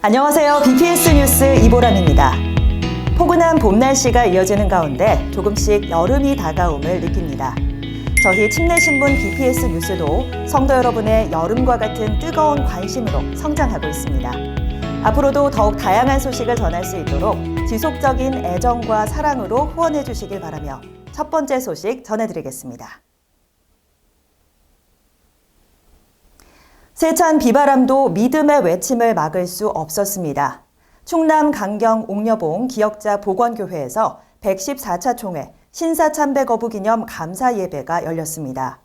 안녕하세요. BPS 뉴스 이보람입니다. 포근한 봄 날씨가 이어지는 가운데 조금씩 여름이 다가옴을 느낍니다. 저희 침례신문 BPS 뉴스도 성도 여러분의 여름과 같은 뜨거운 관심으로 성장하고 있습니다. 앞으로도 더욱 다양한 소식을 전할 수 있도록 지속적인 애정과 사랑으로 후원해 주시길 바라며 첫 번째 소식 전해드리겠습니다. 세찬 비바람도 믿음의 외침을 막을 수 없었습니다. 충남 강경 옥녀봉 기역자 복원교회에서 114차 총회 신사참배 거부 기념 감사 예배가 열렸습니다.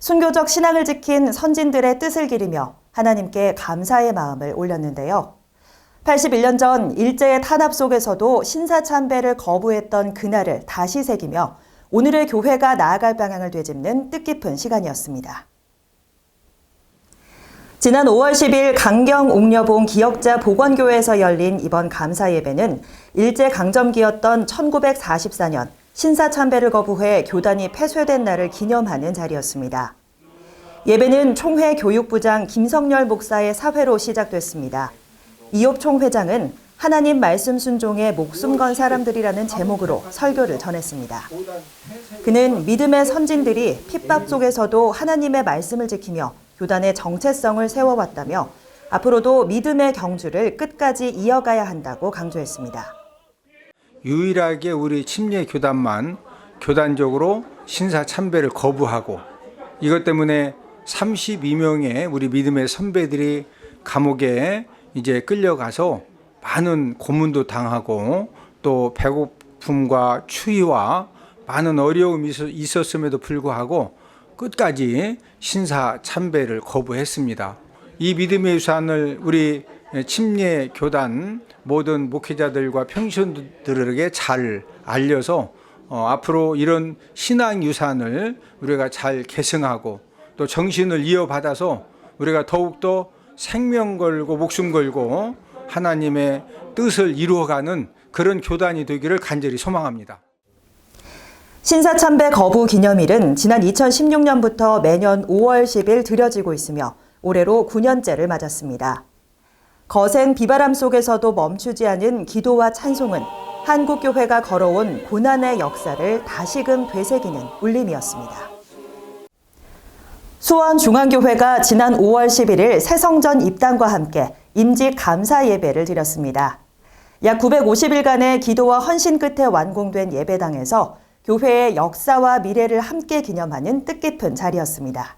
순교적 신앙을 지킨 선진들의 뜻을 기리며 하나님께 감사의 마음을 올렸는데요. 81년 전 일제의 탄압 속에서도 신사참배를 거부했던 그날을 다시 새기며 오늘의 교회가 나아갈 방향을 되짚는 뜻깊은 시간이었습니다. 지난 5월 10일 강경 옥녀봉 기역자 복원교회에서 열린 이번 감사 예배는 일제 강점기였던 1944년 신사 참배를 거부해 교단이 폐쇄된 날을 기념하는 자리였습니다. 예배는 총회 교육부장 김성열 목사의 사회로 시작됐습니다. 이옥 총회장은 하나님 말씀 순종에 목숨 건 사람들이라는 제목으로 설교를 전했습니다. 그는 믿음의 선진들이 핍박 속에서도 하나님의 말씀을 지키며 교단의 정체성을 세워왔다며 앞으로도 믿음의 경주를 끝까지 이어가야 한다고 강조했습니다. 유일하게 우리 침례 교단만 교단적으로 신사 참배를 거부하고 이것 때문에 32명의 우리 믿음의 선배들이 감옥에 이제 끌려가서 많은 고문도 당하고 또 배고픔과 추위와 많은 어려움이 있었음에도 불구하고 끝까지 신사 참배를 거부했습니다. 이 믿음의 유산을 우리 침례 교단 모든 목회자들과 평신들에게 잘 알려서 어, 앞으로 이런 신앙 유산을 우리가 잘 계승하고 또 정신을 이어받아서 우리가 더욱더 생명 걸고 목숨 걸고 하나님의 뜻을 이루어가는 그런 교단이 되기를 간절히 소망합니다. 신사참배 거부 기념일은 지난 2016년부터 매년 5월 10일 들여지고 있으며 올해로 9년째를 맞았습니다. 거센 비바람 속에서도 멈추지 않은 기도와 찬송은 한국교회가 걸어온 고난의 역사를 다시금 되새기는 울림이었습니다. 수원중앙교회가 지난 5월 11일 새성전 입당과 함께 임직 감사 예배를 드렸습니다. 약 950일간의 기도와 헌신 끝에 완공된 예배당에서 교회의 역사와 미래를 함께 기념하는 뜻깊은 자리였습니다.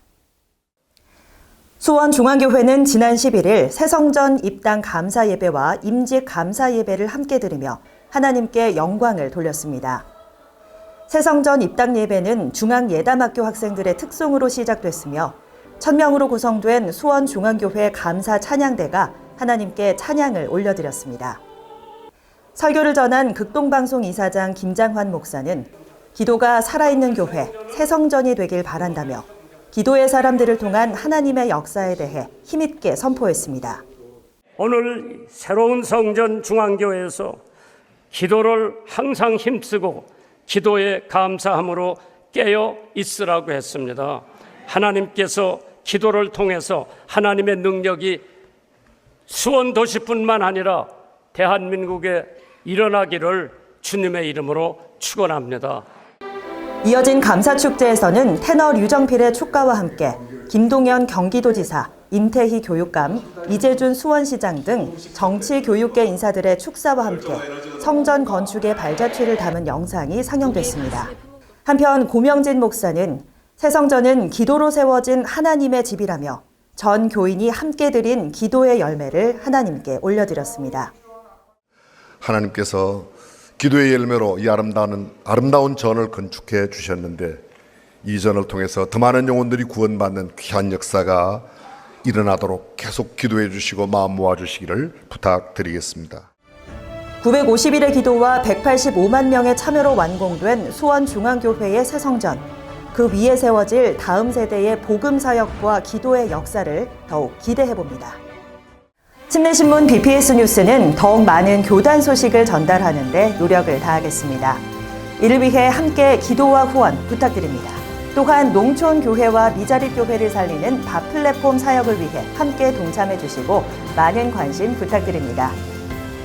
수원중앙교회는 지난 11일 새성전 입당 감사 예배와 임직 감사 예배를 함께 드리며 하나님께 영광을 돌렸습니다. 새성전 입당 예배는 중앙예담학교 학생들의 특송으로 시작됐으며 1000명으로 구성된 수원중앙교회 감사 찬양대가 하나님께 찬양을 올려드렸습니다. 설교를 전한 극동방송 이사장 김장환 목사는 기도가 살아있는 교회, 새성전이 되길 바란다며 기도의 사람들을 통한 하나님의 역사에 대해 힘있게 선포했습니다. 오늘 새로운 성전 중앙교회에서 기도를 항상 힘쓰고 기도에 감사함으로 깨어 있으라고 했습니다. 하나님께서 기도를 통해서 하나님의 능력이 수원 도시뿐만 아니라 대한민국에 일어나기를 주님의 이름으로 축원합니다. 이어진 감사축제에서는 테너 류정필의 축가와 함께 김동연 경기도지사, 임태희 교육감, 이재준 수원시장 등 정치 교육계 인사들의 축사와 함께 성전 건축의 발자취를 담은 영상이 상영됐습니다. 한편 고명진 목사는 새 성전은 기도로 세워진 하나님의 집이라며 전 교인이 함께 드린 기도의 열매를 하나님께 올려드렸습니다. 하나님께서 기도의 열매로 이 아름다운 아름다운 전을 건축해 주셨는데 이 전을 통해서 더 많은 영혼들이 구원받는 귀한 역사가 일어나도록 계속 기도해 주시고 마음 모아 주시기를 부탁드리겠습니다. 951의 기도와 185만 명의 참여로 완공된 수원중앙교회의 새성전. 그 위에 세워질 다음 세대의 복음 사역과 기도의 역사를 더욱 기대해 봅니다. 침례신문 BPS 뉴스는 더욱 많은 교단 소식을 전달하는데 노력을 다하겠습니다. 이를 위해 함께 기도와 후원 부탁드립니다. 또한 농촌 교회와 미자립 교회를 살리는 밥 플랫폼 사역을 위해 함께 동참해 주시고 많은 관심 부탁드립니다.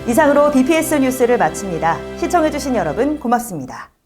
이상으로 BPS 뉴스를 마칩니다. 시청해 주신 여러분 고맙습니다.